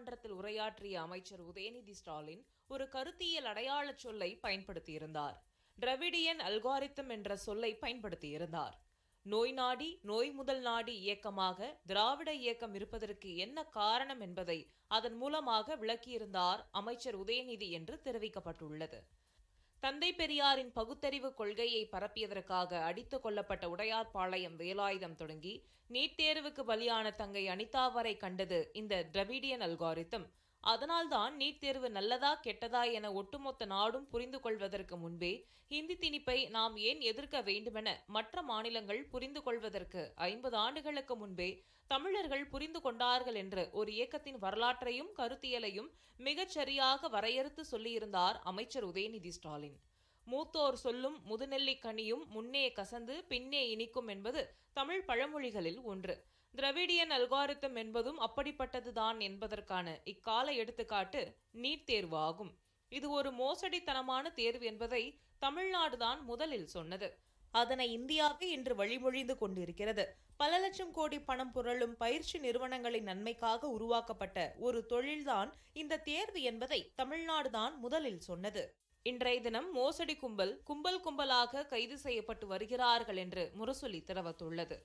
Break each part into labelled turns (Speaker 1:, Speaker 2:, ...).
Speaker 1: சட்டமன்றத்தில் உரையாற்றிய அமைச்சர் உதயநிதி ஸ்டாலின் ஒரு கருத்தியல் அடையாளச் சொல்லை பயன்படுத்தியிருந்தார். டிரவிடியன் அல்காரித்தம் என்ற சொல்லை பயன்படுத்தியிருந்தார். நோய் நாடி நோய் முதல் நாடி இயக்கமாக திராவிட இயக்கம் இருப்பதற்கு என்ன காரணம் என்பதை அதன் மூலமாக விளக்கியிருந்தார் அமைச்சர் உதயநிதி என்று தெரிவிக்கப்பட்டுள்ளது. தந்தை பெரியாரின் பகுத்தறிவு கொள்கையை பரப்பியதற்காக அடித்து கொல்லப்பட்ட உடையார்பாளையம் வேலாயுதம் தொடங்கி நீட் தேர்வுக்கு பலியான தங்கை அனிதா வரை கண்டது இந்த டிரவிடியன் அல்காரித்தம் அதனால்தான் நீட் தேர்வு நல்லதா கெட்டதா என ஒட்டுமொத்த நாடும் புரிந்து கொள்வதற்கு முன்பே ஹிந்தி திணிப்பை நாம் ஏன் எதிர்க்க வேண்டுமென மற்ற மாநிலங்கள் புரிந்து கொள்வதற்கு ஐம்பது ஆண்டுகளுக்கு முன்பே தமிழர்கள் புரிந்து கொண்டார்கள் என்று ஒரு இயக்கத்தின் வரலாற்றையும் கருத்தியலையும் மிகச்சரியாக வரையறுத்து சொல்லியிருந்தார் அமைச்சர் உதயநிதி ஸ்டாலின். மூத்தோர் சொல்லும் முதுநெல்லி கனியும் முன்னே கசந்து பின்னே இனிக்கும் என்பது தமிழ் பழமொழிகளில் ஒன்று. திரவிடியன் அல்காரித்தம் என்பதும் அப்படிப்பட்டதுதான் என்பதற்கான இக்கால எடுத்துக்காட்டு நீட் தேர்வு ஆகும் இது ஒரு மோசடித்தனமான தேர்வு என்பதை தமிழ்நாடுதான் முதலில் சொன்னது. அதனை இந்தியாவே இன்று வழிமொழிந்து கொண்டிருக்கிறது. பல லட்சம் கோடி பணம் புரளும் பயிற்சி நிறுவனங்களின் நன்மைக்காக உருவாக்கப்பட்ட ஒரு தொழில்தான் இந்த தேர்வு என்பதை தமிழ்நாடுதான் முதலில் சொன்னது. இன்றைய தினம் மோசடி கும்பல் கும்பல் கும்பலாக கைது செய்யப்பட்டு வருகிறார்கள் என்று முரசொலி தெரிவித்துள்ளது.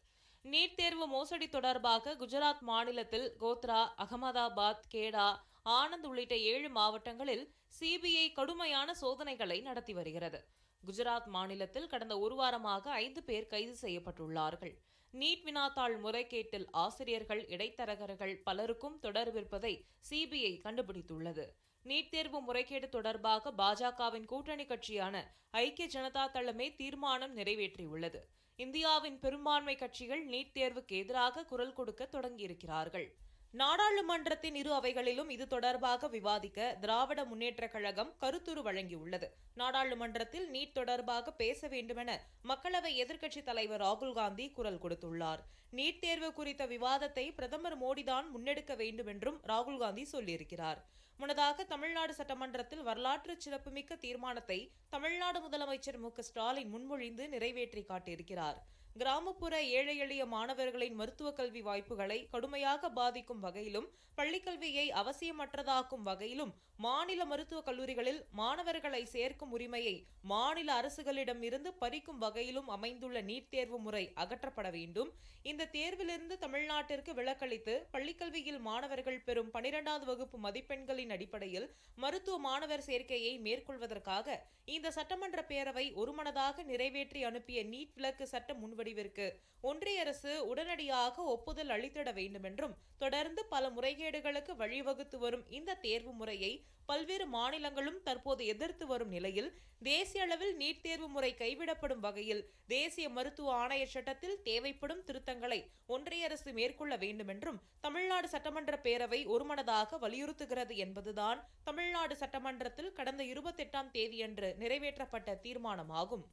Speaker 1: நீட் தேர்வு மோசடி தொடர்பாக குஜராத் மாநிலத்தில் கோத்ரா அகமதாபாத் கேடா ஆனந்த் உள்ளிட்ட ஏழு மாவட்டங்களில் சிபிஐ கடுமையான சோதனைகளை நடத்தி வருகிறது. குஜராத் மாநிலத்தில் கடந்த ஒரு வாரமாக ஐந்து பேர் கைது செய்யப்பட்டுள்ளார்கள். நீட் வினாத்தாள் முறைகேட்டில் ஆசிரியர்கள் இடைத்தரகர்கள் பலருக்கும் தொடர்பிருப்பதை சிபிஐ கண்டுபிடித்துள்ளது. நீட் தேர்வு முறைகேடு தொடர்பாக பாஜகவின் கூட்டணி கட்சியான ஐக்கிய ஜனதா தளமே தீர்மானம் நிறைவேற்றியுள்ளது. இந்தியாவின் பெரும்பான்மை கட்சிகள் நீட் தேர்வுக்கு எதிராக குரல் கொடுக்க தொடங்கியிருக்கிறார்கள். நாடாளுமன்றத்தின் இரு அவைகளிலும் இது தொடர்பாக விவாதிக்க திராவிட முன்னேற்றக் கழகம் கருத்துரு வழங்கியுள்ளது. நாடாளுமன்றத்தில் நீட் தொடர்பாக பேச வேண்டுமென மக்களவை எதிர்க்கட்சித் தலைவர் ராகுல் காந்தி குரல் கொடுத்துள்ளார். நீட் தேர்வு குறித்த விவாதத்தை பிரதமர் மோடிதான் முன்னெடுக்க வேண்டும் என்றும் ராகுல் காந்தி சொல்லியிருக்கிறார். முன்னதாக தமிழ்நாடு சட்டமன்றத்தில் வரலாற்று சிறப்புமிக்க தீர்மானத்தை தமிழ்நாடு முதலமைச்சர் மு ஸ்டாலின் முன்மொழிந்து நிறைவேற்றி காட்டியிருக்கிறார். கிராமப்புற ஏழை எளிய மாணவர்களின் மருத்துவ கல்வி வாய்ப்புகளை கடுமையாக பாதிக்கும் வகையிலும் பள்ளிக்கல்வியை அவசியமற்றதாக்கும் வகையிலும் மாநில மருத்துவக் கல்லூரிகளில் மாணவர்களை சேர்க்கும் உரிமையை மாநில அரசுகளிடம் இருந்து பறிக்கும் வகையிலும் அமைந்துள்ள நீட் தேர்வு முறை அகற்றப்பட வேண்டும். இந்த தேர்விலிருந்து தமிழ்நாட்டிற்கு விலக்களித்து பள்ளிக்கல்வியில் மாணவர்கள் பெறும் பனிரெண்டாவது வகுப்பு மதிப்பெண்களின் அடிப்படையில் மருத்துவ மாணவர் சேர்க்கையை மேற்கொள்வதற்காக இந்த சட்டமன்ற பேரவை ஒருமனதாக நிறைவேற்றி அனுப்பிய நீட் விலக்கு சட்ட முடிவிற்கு ஒன்றிய அரசு உடனடியாக ஒப்புதல் அளித்திட வேண்டுமென்றும் தொடர்ந்து பல முறைகேடுகளுக்கு வழிவகுத்து வரும் இந்த தேர்வு முறையை பல்வேறு மாநிலங்களும் தற்போது எதிர்த்து வரும் நிலையில் தேசிய அளவில் நீட் தேர்வு முறை கைவிடப்படும் வகையில் தேசிய மருத்துவ ஆணைய சட்டத்தில் தேவைப்படும் திருத்தங்களை ஒன்றிய அரசு மேற்கொள்ள வேண்டுமென்றும் தமிழ்நாடு சட்டமன்ற பேரவை ஒருமனதாக வலியுறுத்துகிறது என்பதுதான் தமிழ்நாடு சட்டமன்றத்தில் கடந்த இருபத்தெட்டாம் தேதியன்று நிறைவேற்றப்பட்ட தீர்மானமாகும்.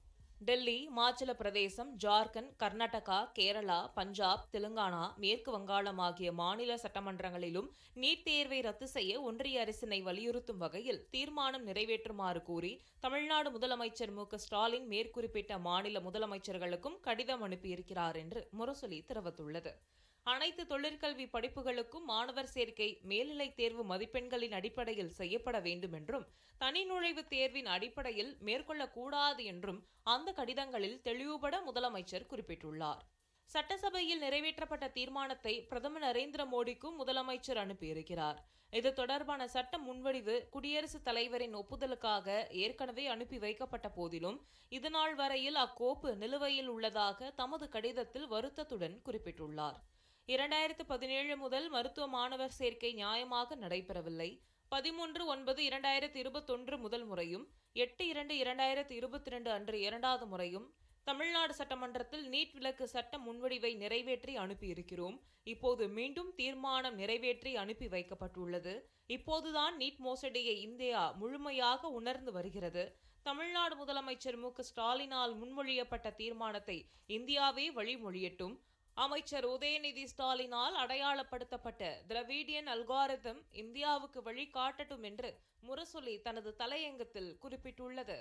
Speaker 1: டெல்லி இமாச்சல பிரதேசம் ஜார்க்கண்ட் கர்நாடகா கேரளா பஞ்சாப் தெலுங்கானா மேற்கு வங்காளம் ஆகிய மாநில சட்டமன்றங்களிலும் நீட் தேர்வை ரத்து செய்ய ஒன்றிய அரசினை வலியுறுத்தும் வகையில் தீர்மானம் நிறைவேற்றுமாறு கூறி தமிழ்நாடு முதலமைச்சர் மு. ஸ்டாலின் மேற்குறிப்பிட்ட மாநில முதலமைச்சர்களுக்கும் கடிதம் அனுப்பியிருக்கிறார் என்று முரசொலி தெரிவித்துள்ளது. அனைத்து தொழிற்கல்வி படிப்புகளுக்கும் மாணவர் சேர்க்கை மேல்நிலைத் தேர்வு மதிப்பெண்களின் அடிப்படையில் செய்யப்பட வேண்டும் என்றும் தனி நுழைவுத் தேர்வின் அடிப்படையில் மேற்கொள்ளக்கூடாது என்றும் அந்த கடிதங்களில் தெளிவுபட முதலமைச்சர் குறிப்பிட்டுள்ளார். சட்டசபையில் நிறைவேற்றப்பட்ட தீர்மானத்தை பிரதமர் நரேந்திர மோடிக்கும் முதலமைச்சர் அனுப்பியிருக்கிறார் இது தொடர்பான சட்ட முன்வடிவு குடியரசுத் தலைவரின் ஒப்புதலுக்காக ஏற்கனவே அனுப்பி வைக்கப்பட்ட போதிலும் இதுநாள் வரையில் அக்கோப்பு நிலுவையில் உள்ளதாக தமது கடிதத்தில் வருத்தத்துடன் குறிப்பிட்டுள்ளார். இரண்டாயிரத்து பதினேழு முதல் மருத்துவ மாணவர் சேர்க்கை நியாயமாக நடைபெறவில்லை. பதிமூன்று ஒன்பது இரண்டாயிரத்து இருபத்தொன்று முதல் முறையும் எட்டு இரண்டு இரண்டாயிரத்து இருபத்தி ரெண்டு அன்று இரண்டாவது முறையும் தமிழ்நாடு சட்டமன்றத்தில் நீட் விலக்கு சட்ட முன்வடிவை நிறைவேற்றி அனுப்பியிருக்கிறோம். இப்போது மீண்டும் தீர்மானம் நிறைவேற்றி அனுப்பி வைக்கப்பட்டுள்ளது. இப்போதுதான் நீட் மோசடியை இந்தியா முழுமையாக உணர்ந்து வருகிறது. தமிழ்நாடு முதலமைச்சர் மு ஸ்டாலினால் முன்மொழியப்பட்ட தீர்மானத்தை இந்தியாவே வழிமொழியட்டும். அமைச்சர் உதயநிதி ஸ்டாலினால் அடையாளப்படுத்தப்பட்ட திரவிடியன் அல்காரிதம் இந்தியாவுக்கு வழிகாட்டட்டும் என்று முரசொலி தனது தலையங்கத்தில் குறிப்பிட்டுள்ளது.